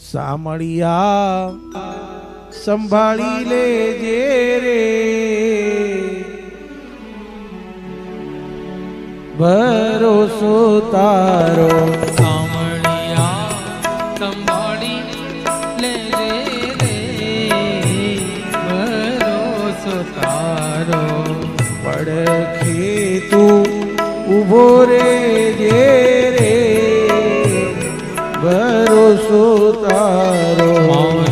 સામળિયા સંભાળી લેજે રે. ભરોસો તારો. સાંભળ્યા સંભાળી લેજે રે. ભરોસો તારો. પડખે તું ઊભો રે જે રે ભરોસો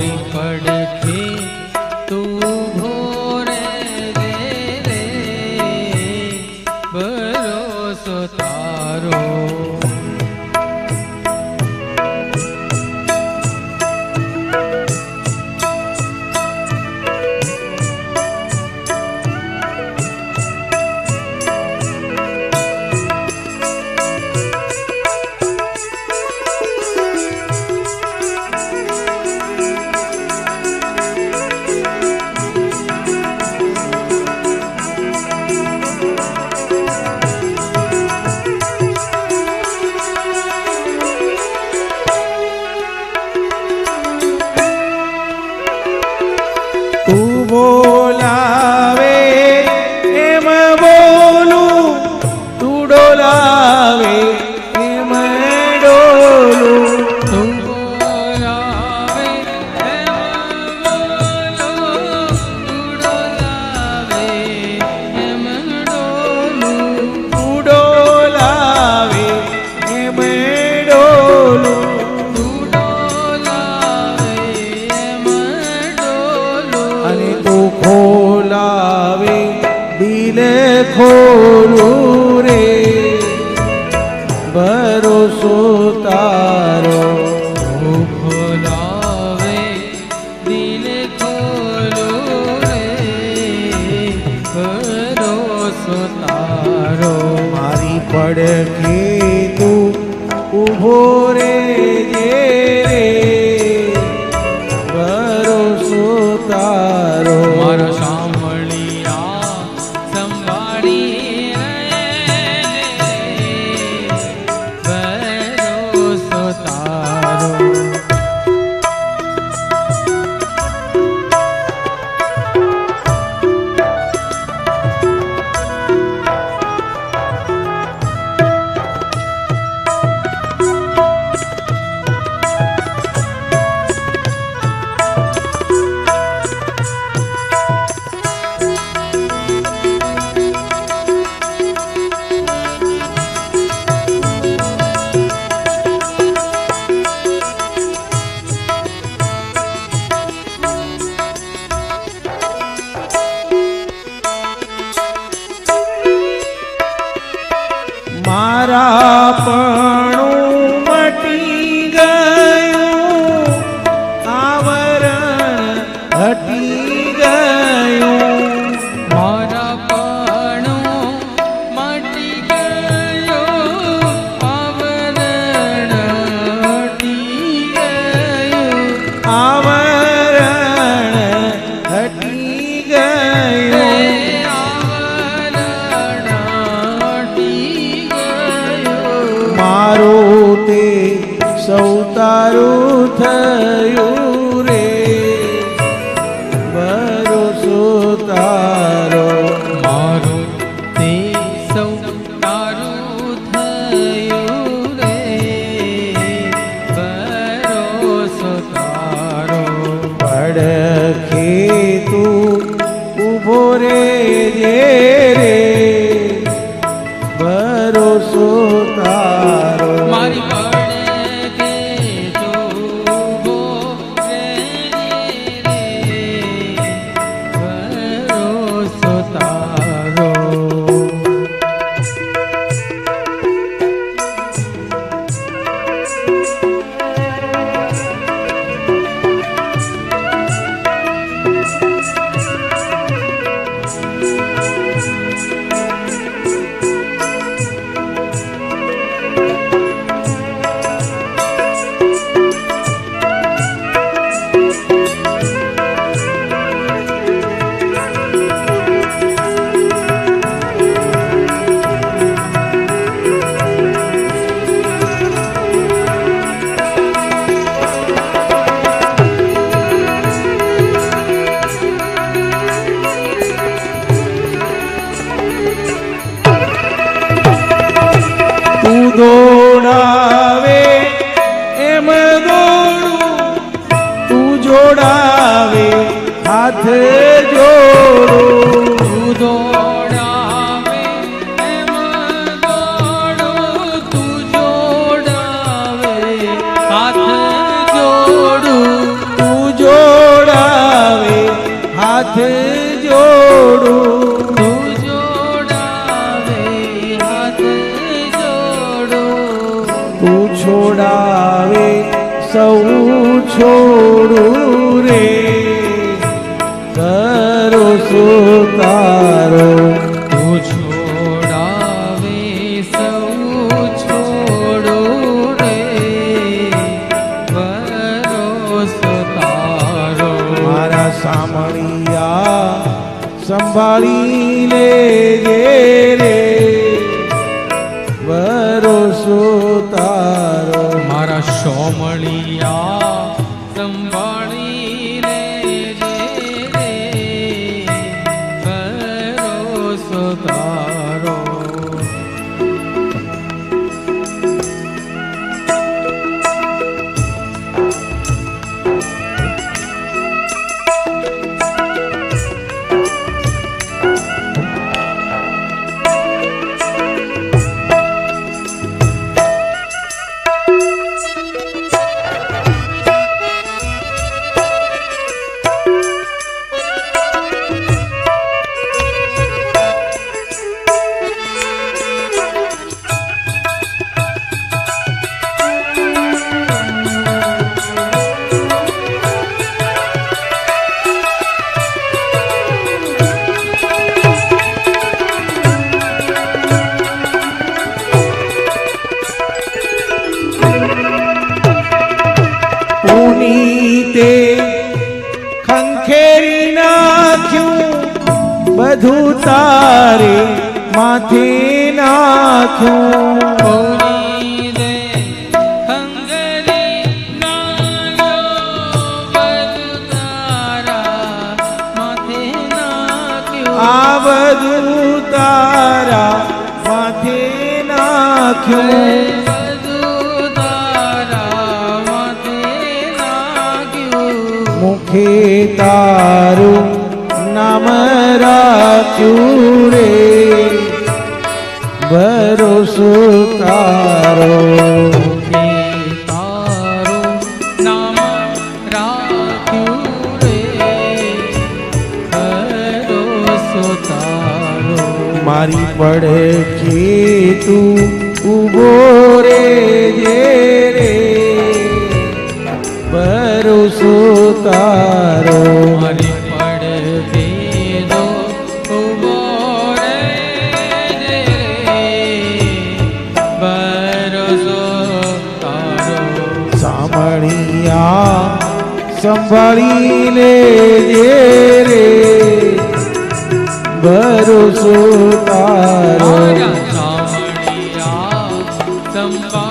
ભરોસો તારો તું ખોલાવે દિલ ખોલો રે. ભરોસો તારો મારી પડખે તું ઊભો રે. મારા તે સૌ તારું થયું રે. ભરોસો તારો. પડખે તું ઊભો રે જે રે. ભરોસો તારો. મારી પડે કે તું જોડું દોડાવે એમ દોડું તું જોડાવે, હાથ જોડું. તું જોડાવે, હાથ જોડું. તું જોડાવે હાથ જોડું છોડાવે, સૌ છોડું સુતારો તું છોડાવે સૌ છોડું રે. વરોસો તારો. મારા સામળિયા સંભાળી લે રે. ભરોસો તારો. મારા સોમળિયા સંભાળી પુનીતે ખંખેરી નાખ્યું બધું તારા માથે નાખ્યું. આ બધું તારા માથે નાખ્યું. મુખે તારું નામ રાખ્યું રે. ભરોસો તારો મારી પડખે તું ઊભો રે રે. ભરોસો તારો. મારી પડ ભેદો ઊભો રે. ભરોસો તારો. સાંભળિયા સંભાળી લે રે. ભરોસો તારો. મારા સામળિયા સંભા